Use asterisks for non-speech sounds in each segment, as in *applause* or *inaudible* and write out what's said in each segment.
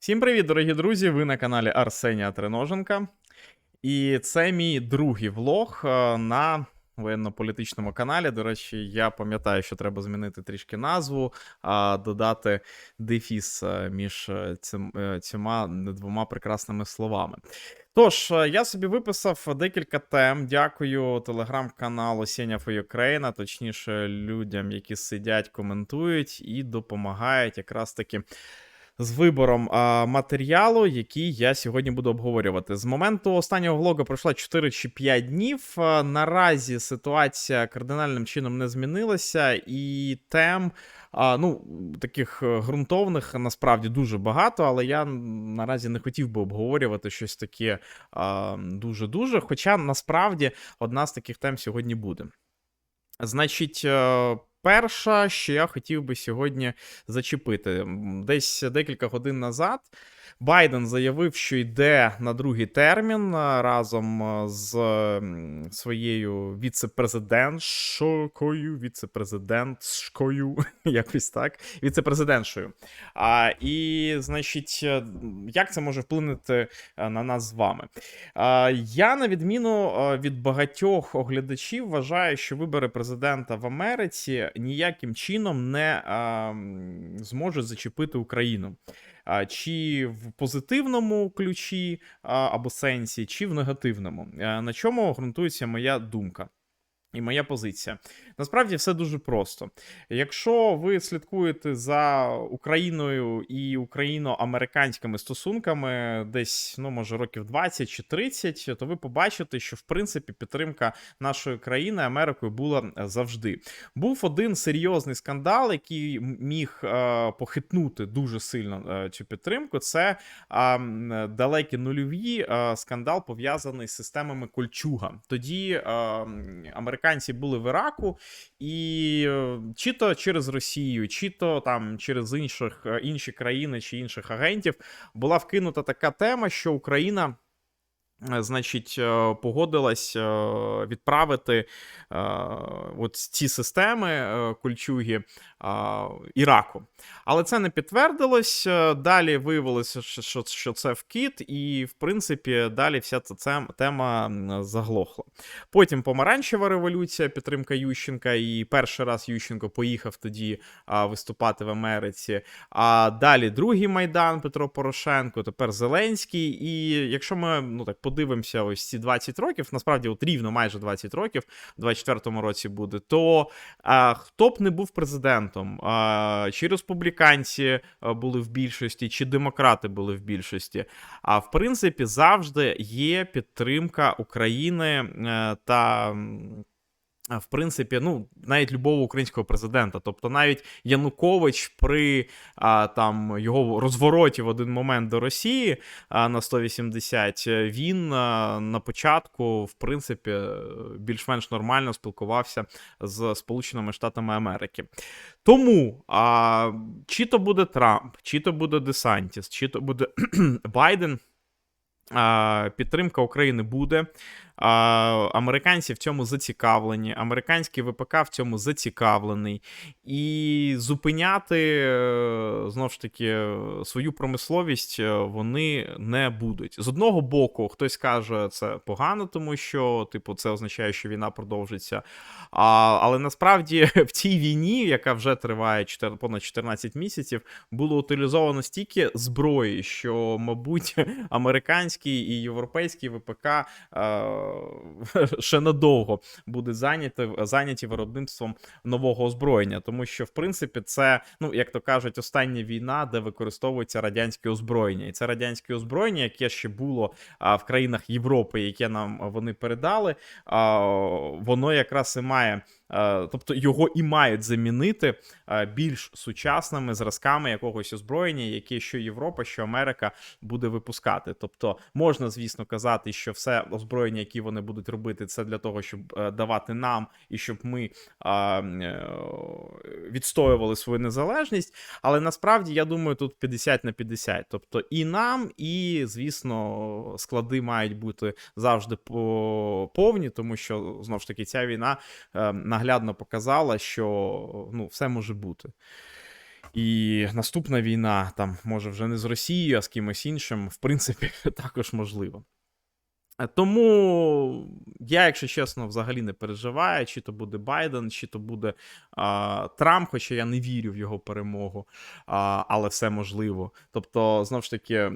Всім привіт, дорогі друзі! Ви на каналі Арсенія Треноженка. І це мій другий влог е, на воєнно-політичному каналі. До речі, я пам'ятаю, що треба змінити трішки назву, а додати дефіс е, між е, цими двома прекрасними словами. Тож, я собі виписав декілька тем. Дякую телеграм-каналу Сеня Ukraine, точніше, людям, які сидять, коментують і допомагають якраз таки з вибором а, матеріалу, який я сьогодні буду обговорювати. З моменту останнього влогу пройшло 4 чи 5 днів. А, наразі ситуація кардинальним чином не змінилася, і тем. А, ну, таких е, ґрунтовних насправді дуже багато, але я наразі не хотів би обговорювати щось таке дуже-дуже. Хоча насправді одна з таких тем сьогодні буде. Значить, е, перша, що я хотів би сьогодні зачепити. Десь декілька годин назад Байден заявив, що йде на другий термін разом з своєю віце-президентшою, віце-президентською, *laughs* якось так, віце-президентшою. А, і, значить, е, як це може вплинути е, на нас з вами? А, Я, на відміну е, від багатьох оглядачів, вважаю, що вибори президента в Америці ніяким чином не а, зможуть зачепити Україну. Чи в позитивному ключі або сенсі, чи в негативному. Е, На чому ґрунтується моя думка? І моя позиція. Насправді все дуже просто. Якщо ви слідкуєте за Україною і україно-американськими стосунками десь, ну може, років 20 чи 30, то ви побачите, що в принципі підтримка нашої країни Америкою була завжди. Був один серйозний скандал, який міг е, похитнути дуже сильно е, цю підтримку. Це м, далекі нульові е, скандал пов'язаний з системами Кольчуга. Тоді е, м, американці були в Іраку, і е, чи то через Росію, чи то там через інших е, інші країни чи інших агентів була вкинута така тема, що Україна. Е, Значить, е, погодилась е, відправити от ці системи кольчуги Іраку. Але це не підтвердилось. Далі виявилося, що, це вкид, і в принципі далі вся ця тема заглохла. Потім помаранчева революція, підтримка Ющенка, і перший раз Ющенко поїхав тоді виступати в Америці. А далі другий майдан Петро Порошенко, тепер Зеленський. І якщо ми ну так подивимося, ось ці 20 років, насправді от рівно майже 20 років, в 24-му році буде, то а, хто б не був президентом, а, чи республіканці були в більшості, чи демократи були в більшості. А в принципі, завжди є підтримка України е, та. В принципі, ну навіть любого українського президента, тобто навіть Янукович при а, там його розвороті в один момент до Росії а, на 180, е, він а, на початку, в принципі, більш-менш нормально спілкувався з Сполученими Штатами Америки. Тому а, чи то буде Трамп, чи то буде Десантіс, чи то буде *clears throat* Байден. Підтримка України буде. Американці в цьому зацікавлені, американський ВПК в цьому зацікавлений. І зупиняти е, знову ж таки свою промисловість е, вони не будуть. З одного боку, хтось каже, це погано, тому що, типу, це означає, що війна продовжиться. А, але насправді *laughs* в цій війні, яка вже триває 4, понад 14 місяців, було утилізовано стільки зброї, що, мабуть, *laughs* американський і європейський ВПК е, *laughs* ще надовго буде зайняті, зайняті виробництвом нового озброєння, тому що, в принципі, це, ну як то кажуть, остання війна, де використовується радянське озброєння, і це радянське озброєння, яке ще було а, в країнах Європи, яке нам вони передали, а, воно якраз і має. Е, Тобто його і мають замінити е, більш сучасними зразками якогось озброєння, яке що Європа, що Америка буде випускати. Тобто можна, звісно, казати, що все озброєння, які вони будуть робити, це для того, щоб е, давати нам і щоб ми відстоювали свою незалежність. Але насправді я думаю, тут 50 на 50. Тобто і нам, і звісно, склади мають бути завжди по- повні, тому що знову ж таки ця війна е, наглядно показала, що ну, все може бути. І наступна війна, там, може, вже не з Росією, а з кимось іншим, в принципі, *laughs* також можливо. Е, Тому я, якщо чесно, взагалі не переживаю, чи то буде Байден, чи то буде а, Трамп, хоча я не вірю в його перемогу, а, але все можливо. Тобто, знову ж таки, е,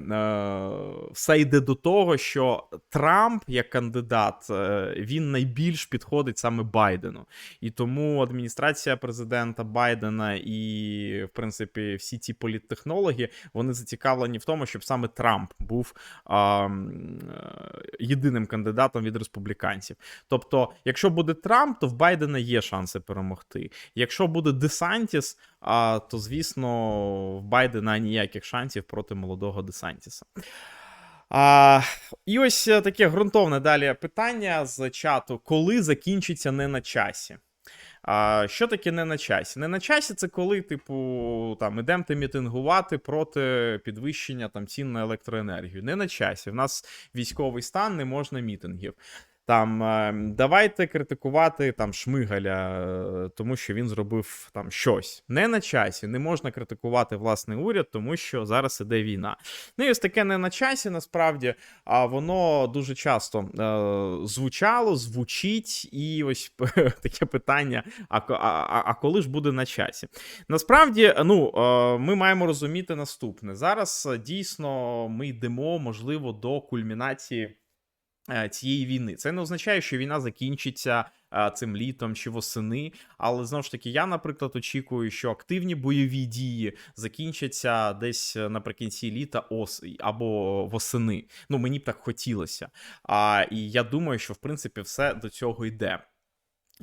все йде до того, що Трамп як кандидат, е, він найбільш підходить саме Байдену. І тому адміністрація президента Байдена і, в принципі, всі ці політтехнологи вони зацікавлені в тому, щоб саме Трамп був а, єдиним кандидатом від республіканців. Тобто, якщо буде Трамп, то в Байдена є шанси перемогти. Якщо буде Десантіс, а, то звісно в Байдена ніяких шансів проти молодого Десантіса. А, і ось е, таке ґрунтовне далі питання з чату: коли закінчиться не на часі? А, що таке не на часі? Не на часі це коли, типу, там ідемте мітингувати проти підвищення там цін на електроенергію. Не на часі. В нас військовий стан, не можна мітингів. Там е, давайте критикувати там Шмигаля, е, тому що він зробив там щось. Не на часі. Не можна критикувати власний уряд, тому що зараз іде війна. Ну і ось таке не на часі, насправді, а воно дуже часто е, звучало, звучить, і ось *laughs* таке питання: а, а, а, коли ж буде на часі? Насправді, ну, е, ми маємо розуміти наступне. Зараз е, дійсно ми йдемо, можливо, до кульмінації цієї війни. Це не означає, що війна закінчиться е, цим літом чи восени. Але знову ж таки, я, наприклад, очікую, що активні бойові дії закінчаться десь е, наприкінці літа ос або восени. Ну, мені б так хотілося. А, і я думаю, що в принципі все до цього йде.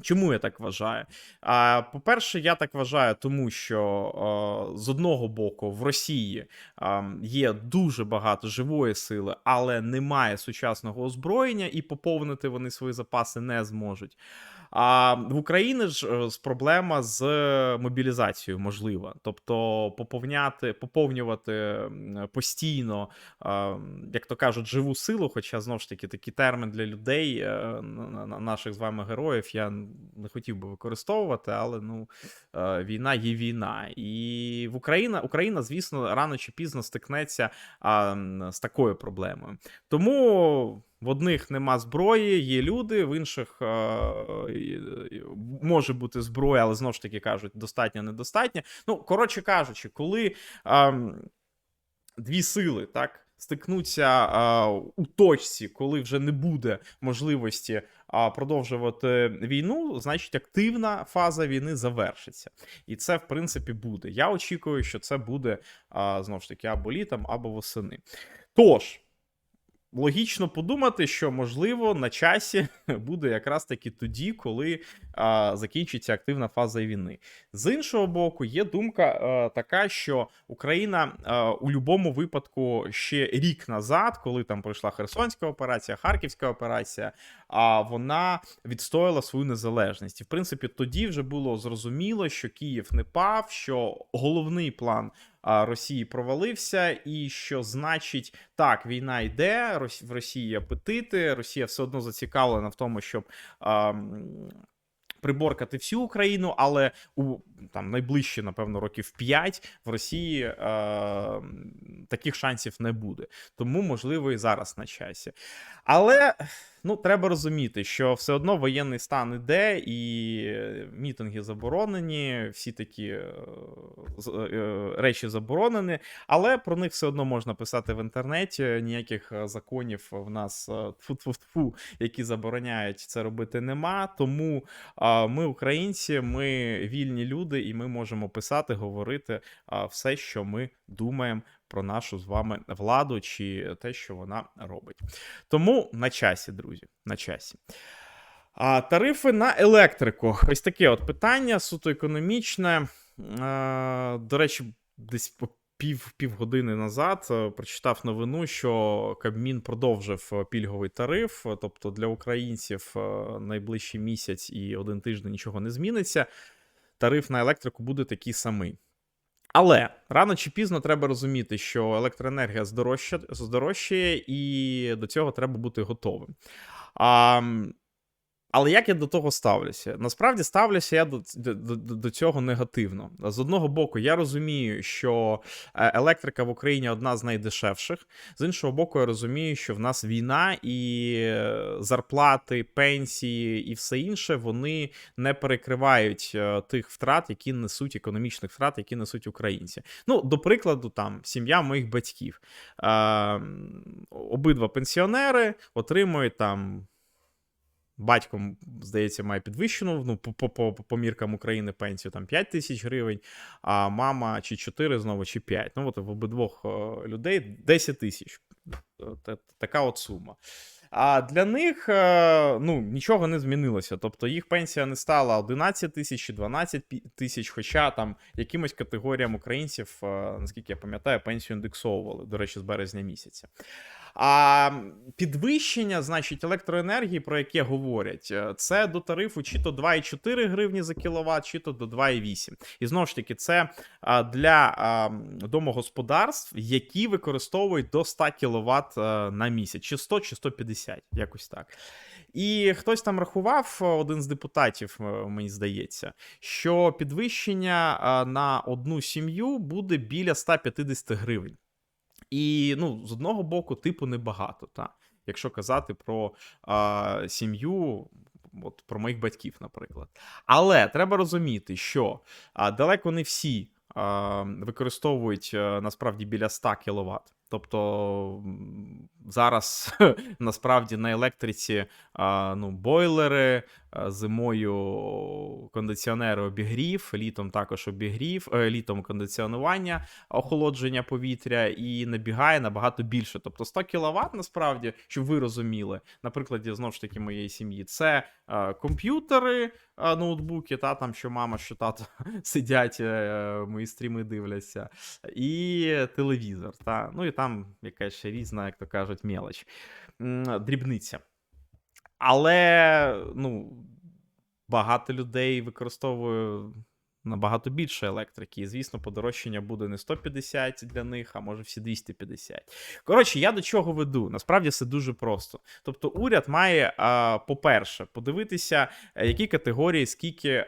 Чому я так вважаю? А, по-перше, я так вважаю, тому що з одного боку в Росії є дуже багато живої сили, але немає сучасного озброєння, і поповнити вони свої запаси не зможуть. А в Україні ж е, проблема з мобілізацією можлива. Тобто поповняти, поповнювати постійно, як то кажуть, живу силу, хоча знову ж таки такий термін для людей, е, на- на- наших з вами героїв, я не хотів би використовувати, але ну е, війна є війна. І в Україна, Україна, звісно, рано чи пізно стикнеться з такою проблемою. Тому. В одних нема зброї, є люди, в інших е, е, може бути зброя, але знову ж таки кажуть, достатньо, недостатньо. Ну, коротше кажучи, коли ем, дві сили так стикнуться е, у точці, коли вже не буде можливості продовжувати війну, значить активна фаза війни завершиться. І це, в принципі, буде. Я очікую, що це буде а, знову ж таки або літом, або восени. Тож. Логічно подумати, що можливо на часі *laughs* буде якраз таки тоді, коли а, закінчиться активна фаза війни. З іншого боку, є думка а, така, що Україна а, у будь-якому випадку ще рік назад, коли там пройшла Херсонська операція, Харківська операція, а вона відстояла свою незалежність. І в принципі, тоді вже було зрозуміло, що Київ не пав, що головний план Росії провалився, і що значить так, війна йде, в Росії апетити, Росія все одно зацікавлена в тому, щоб. Приборкати всю Україну, але у там найближчі, напевно, років 5 в Росії е, таких шансів не буде. Тому, можливо, і зараз на часі. Але ну, треба розуміти, що все одно воєнний стан іде, і мітинги заборонені, всі такі е, е, речі заборонені, але про них все одно можна писати в інтернеті. Ніяких е, законів в нас тфу-тфу-тфу, які забороняють це робити, нема. Тому ми, українці, ми вільні люди, і ми можемо писати, говорити все, що ми думаємо про нашу з вами владу чи те, що вона робить. Тому на часі, друзі, на часі. А, тарифи на електрику. Ось таке от питання суто економічне. А, до речі, десь пів, півгодини назад е, прочитав новину, що Кабмін продовжив е, пільговий тариф. е, Тобто для українців е, найближчий місяць і один тиждень нічого не зміниться. Тариф на електрику буде такий самий. Але рано чи пізно треба розуміти, що електроенергія здорожчає, здорожчає, і до цього треба бути готовим. А, Але як я до того ставлюся? Насправді ставлюся я до, до, до, цього негативно. З одного боку, я розумію, що е, електрика в Україні одна з найдешевших. З іншого боку, я розумію, що в нас війна і е, зарплати, пенсії і все інше вони не перекривають е, тих втрат, які несуть економічних втрат, які несуть українці. Ну, до прикладу, там сім'я моїх батьків. Е, обидва пенсіонери отримують там. Батьком, здається, має підвищену ну, по, по, по, міркам України пенсію там 5 тисяч гривень, а мама чи 4 знову, чи 5. Ну, от в обидвох е, людей 10 тисяч. Така от сума. А для них е, ну, нічого не змінилося. Тобто їх пенсія не стала 11 тисяч чи 12 тисяч, хоча там якимось категоріям українців, е, наскільки я пам'ятаю, пенсію індексовували, до речі, з березня місяця. А підвищення, значить, електроенергії, про яке говорять, е, це до тарифу чи то 2,4 гривні за кіловат, чи то до 2,8. І знову ж таки, це для домогосподарств, які використовують до 100 кВт на місяць, чи 100, чи 150, якось так. І хтось там рахував, е, один з депутатів, е, мені здається, що підвищення на одну сім'ю буде біля 150 гривень. І ну, з одного боку, типу, небагато, та. Якщо казати про а, сім'ю, от про моїх батьків, наприклад. Але треба розуміти, що а, далеко не всі а, використовують а, насправді біля 100 кВт. Тобто зараз *laughs* насправді на електриці ну, бойлери, зимою кондиціонери обігрів, літом також обігрів, е, літом кондиціонування, охолодження повітря і набігає набагато більше. Тобто 100 кВт насправді, щоб ви розуміли, на прикладі знову ж таки моєї сім'ї, це е, комп'ютери, ноутбуки, та там що мама, що тато *laughs* сидять, е, мої стріми дивляться, і телевізор. Та, ну і там якась ще різна, як то кажуть, мелоч, дрібниця. Але ну, багато людей використовує набагато більше електрики. І, звісно, подорожчання буде не 150 для них, а може всі 250. Коротше, я до чого веду? Насправді все дуже просто. Тобто, уряд має, по-перше, подивитися, е, які категорії скільки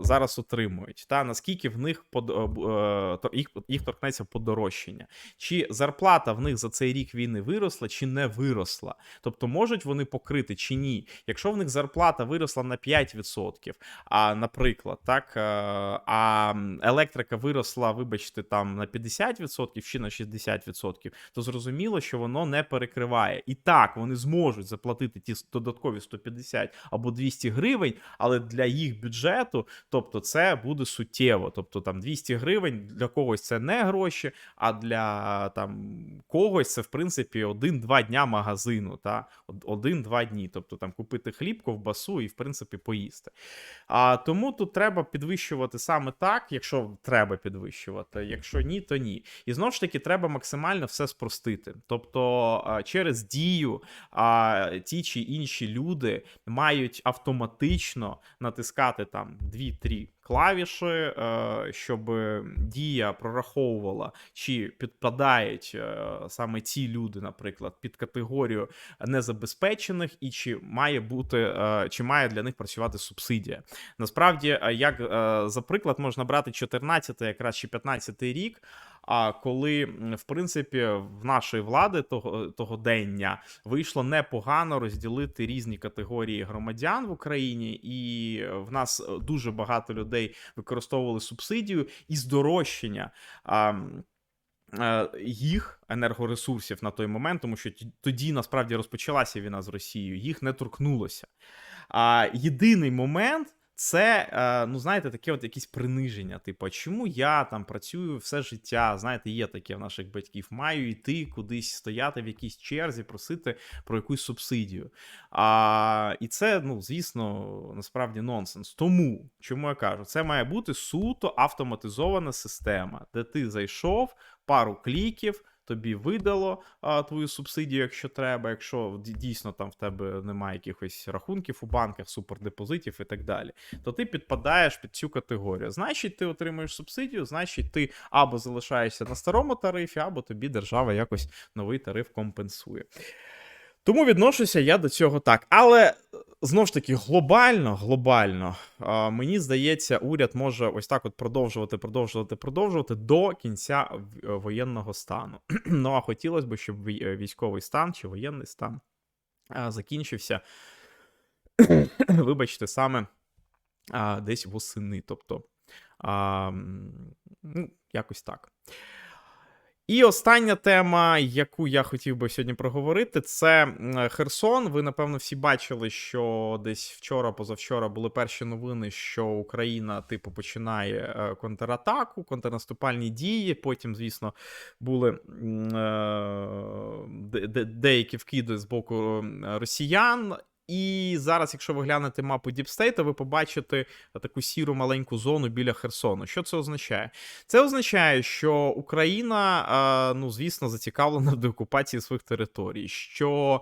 зараз отримують, та наскільки в них е, е, їх, їх торкнеться подорожчання. Чи зарплата в них за цей рік війни виросла, чи не виросла. Тобто, можуть вони покрити чи ні. Якщо в них зарплата виросла на 5%, а, наприклад, так, а електрика виросла, вибачте, там на 50% чи на 60%, то зрозуміло, що воно не перекриває. І так, вони зможуть заплатити ті додаткові 150 або 200 гривень, але для їх бюджету, тобто, це буде суттєво. Тобто там 200 гривень для когось це не гроші, а для там когось це в принципі один-два дня магазину. Та? Один-два дні. Тобто там купити хліб, ковбасу і в принципі поїсти. А тому тут треба підвищувати саме так, якщо треба підвищувати. Якщо ні, то ні. І знову ж таки, треба максимально все спростити. Тобто, через дію ті чи інші люди мають автоматично натискати там 2-3 клавіші, е, щоб дія прораховувала, чи підпадають е, саме ці люди, наприклад, під категорію незабезпечених, і чи має бути, е, чи має для них працювати субсидія. Насправді, як за приклад можна брати 14 якраз чи 15 рік. А коли, в принципі, в нашої влади того, того дення вийшло непогано розділити різні категорії громадян в Україні, і в нас е, дуже багато людей використовували субсидію і здорожчання. А, е, їх енергоресурсів на той момент, тому що тоді насправді розпочалася війна з Росією, їх не торкнулося. А єдиний момент. Це, е, ну знаєте, таке от якесь приниження. Типу, чому я там працюю все життя? Знаєте, є таке в наших батьків. Маю йти кудись стояти в якійсь черзі, просити про якусь субсидію. А, і це, ну, звісно, насправді нонсенс. Тому, чому я кажу, це має бути суто автоматизована система, де ти зайшов, пару кліків. Тобі видало а, твою субсидію, якщо треба, якщо дійсно там в тебе немає якихось рахунків у банках, супердепозитів і так далі, то ти підпадаєш під цю категорію. Значить, ти отримуєш субсидію, значить, ти або залишаєшся на старому тарифі, або тобі держава якось новий тариф компенсує. Тому відношуся я до цього так. Але е, знову ж таки, глобально, глобально, мені здається, уряд може ось так от продовжувати, продовжувати, продовжувати до кінця е, воєнного стану. *clears throat* ну а хотілося б, щоб е, військовий стан чи воєнний стан закінчився. *clears throat* Вибачте, саме а, десь восени. Тобто, а, ну, якось так. І остання тема, яку я хотів би сьогодні проговорити, це Херсон. Ви, напевно, всі бачили, що десь вчора, позавчора були перші новини, що Україна, типу, починає е, контратаку, контрнаступальні дії. Потім, звісно, були е, де- де- деякі вкиди з боку росіян. І зараз, якщо ви глянете мапу Діпстейта, ви побачите таку сіру маленьку зону біля Херсону. Що це означає? Це означає, що Україна, ну звісно, зацікавлена в деокупації своїх територій, що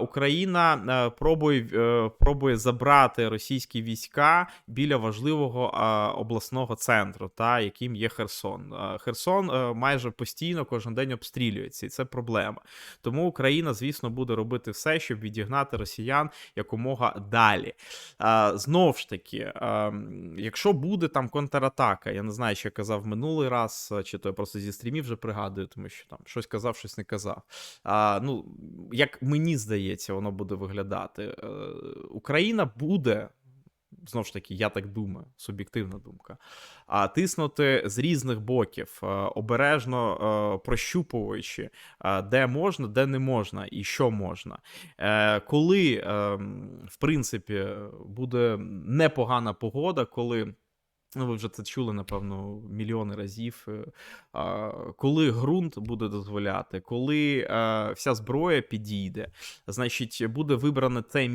Україна пробує, е, пробує забрати російські війська біля важливого обласного центру, та яким є Херсон. Херсон е, майже постійно кожен день обстрілюється, і це проблема. Тому Україна, звісно, буде робити все, щоб відігнати росіян якомога далі. А, знов ж таки, а, якщо буде там контратака, я не знаю, що я казав минулий раз, чи то я просто зі стрімів вже пригадую, тому що там щось казав, щось не казав. А, ну, як мені здається, воно буде виглядати. Е, Україна буде. Знову ж таки, я так думаю, суб'єктивна думка. А тиснути з різних боків, е, обережно е, прощупуючи, е, де можна, де не можна і що можна. Коли, е, в принципі, буде непогана погода, коли. Ну, ви вже це чули, напевно, мільйони разів. е, Коли ґрунт буде дозволяти, коли е, вся зброя підійде, значить, буде вибране те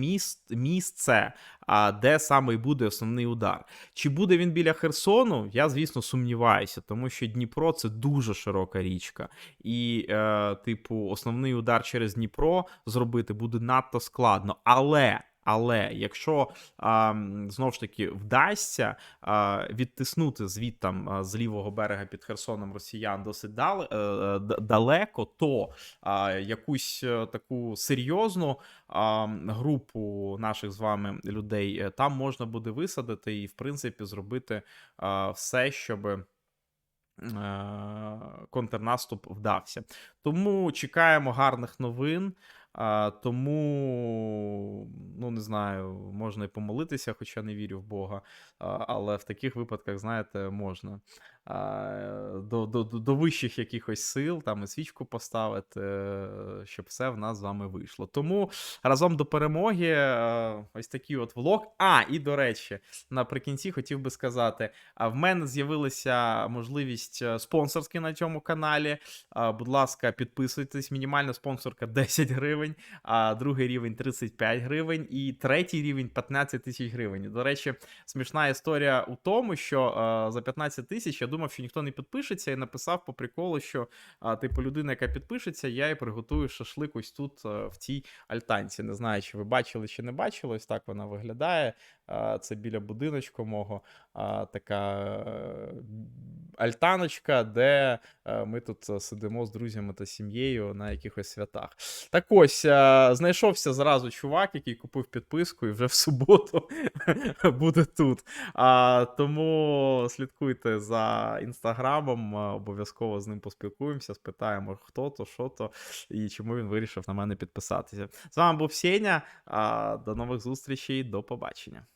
місце, а, де саме буде основний удар. Чи буде він біля Херсону? Я, звісно, сумніваюся, тому що Дніпро це дуже широка річка. І, е, типу, основний удар через Дніпро зробити буде надто складно. Але. Але якщо а, м, знов ж таки вдасться відтиснути звідтам а, з лівого берега під Херсоном росіян досить е, е, далеко, то якусь е, таку серйозну групу наших з вами людей там можна буде висадити і, в принципі, зробити все, щоб. Контрнаступ вдався. Тому чекаємо гарних новин. А, тому, ну не знаю, можна і помолитися, хоча не вірю в Бога. А, але в таких випадках, знаєте, можна до, до, до вищих якихось сил там і свічку поставити, е, щоб все в нас з вами вийшло. Тому разом до перемоги, е, ось такий от влог. А, і до речі, наприкінці хотів би сказати: в мене з'явилася можливість е, спонсорськи на цьому каналі. Будь ласка, підписуйтесь. Мінімальна спонсорка 10 гривень, а другий рівень 35 гривень, і третій рівень 15 тисяч гривень. До речі, смішна історія у тому, що за 15 тисяч я думав, що ніхто не підпишеться, і написав по приколу, що а, типу людина, яка підпишеться, я і приготую шашлик ось тут е, в цій альтанці. Не знаю, чи ви бачили, чи не бачили. Ось так вона виглядає. А, Це біля будиночку мого а, така е, альтаночка, де е, ми тут сидимо з друзями та сім'єю на якихось святах. Так ось, е, знайшовся зразу чувак, який купив підписку, і вже в суботу *laughs* буде тут. А, тому слідкуйте за інстаграмом, е, обов'язково з ним поспілкуємося, спитаємо, хто то, що то, і чому він вирішив на мене підписатися. З вами був Сеня. До нових зустрічей, до побачення.